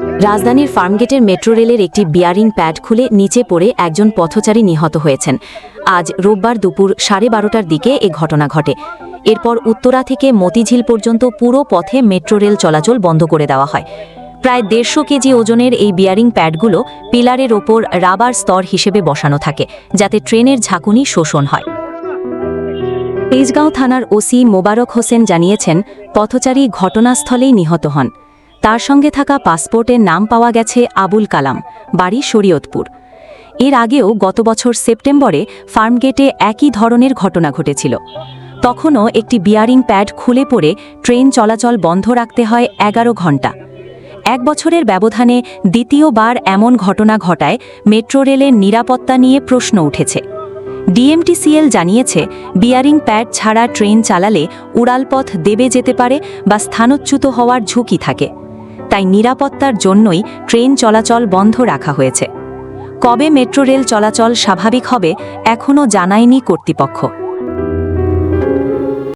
রাজধানীর ফার্মগেটের মেট্রো রেলের একটি বিয়ারিং প্যাড খুলে নিচে পড়ে একজন পথচারী নিহত হয়েছেন। আজ রোববার দুপুর সাড়ে বারোটার দিকে এ ঘটনা ঘটে। এরপর উত্তরা থেকে মতিঝিল পর্যন্ত পুরো পথে মেট্রো রেল চলাচল বন্ধ করে দেওয়া হয়। প্রায় দেড়শো কেজি ওজনের এই বিয়ারিং প্যাডগুলো পিলারের ওপর রাবার স্তর হিসেবে বসানো থাকে, যাতে ট্রেনের ঝাঁকুনি শোষণ হয়। তেজগাঁও থানার ওসি মোবারক হোসেন জানিয়েছেন, পথচারী ঘটনাস্থলেই নিহত হন। তার সঙ্গে থাকা পাসপোর্টের নাম পাওয়া গেছে আবুল কালাম, বাড়ি শরীয়তপুর। এর আগেও গত বছর সেপ্টেম্বরে ফার্মগেটে একই ধরনের ঘটনা ঘটেছিল। তখনও একটি বিয়ারিং প্যাড খুলে পড়ে ট্রেন চলাচল বন্ধ রাখতে হয় এগারো ঘণ্টা। এক বছরের ব্যবধানে দ্বিতীয়বার এমন ঘটনা ঘটায় মেট্রো রেলের নিরাপত্তা নিয়ে প্রশ্ন উঠেছে। ডিএমটিসিএল জানিয়েছে, বিয়ারিং প্যাড ছাড়া ট্রেন চালালে উড়ালপথ দেবে যেতে পারে বা স্থানচ্যুত হওয়ার ঝুঁকি থাকে। তাই নিরাপত্তার জন্যই ট্রেন চলাচল বন্ধ রাখা হয়েছে। কবে মেট্রো রেল চলাচল স্বাভাবিক হবে, এখনও জানায়নি কর্তৃপক্ষ।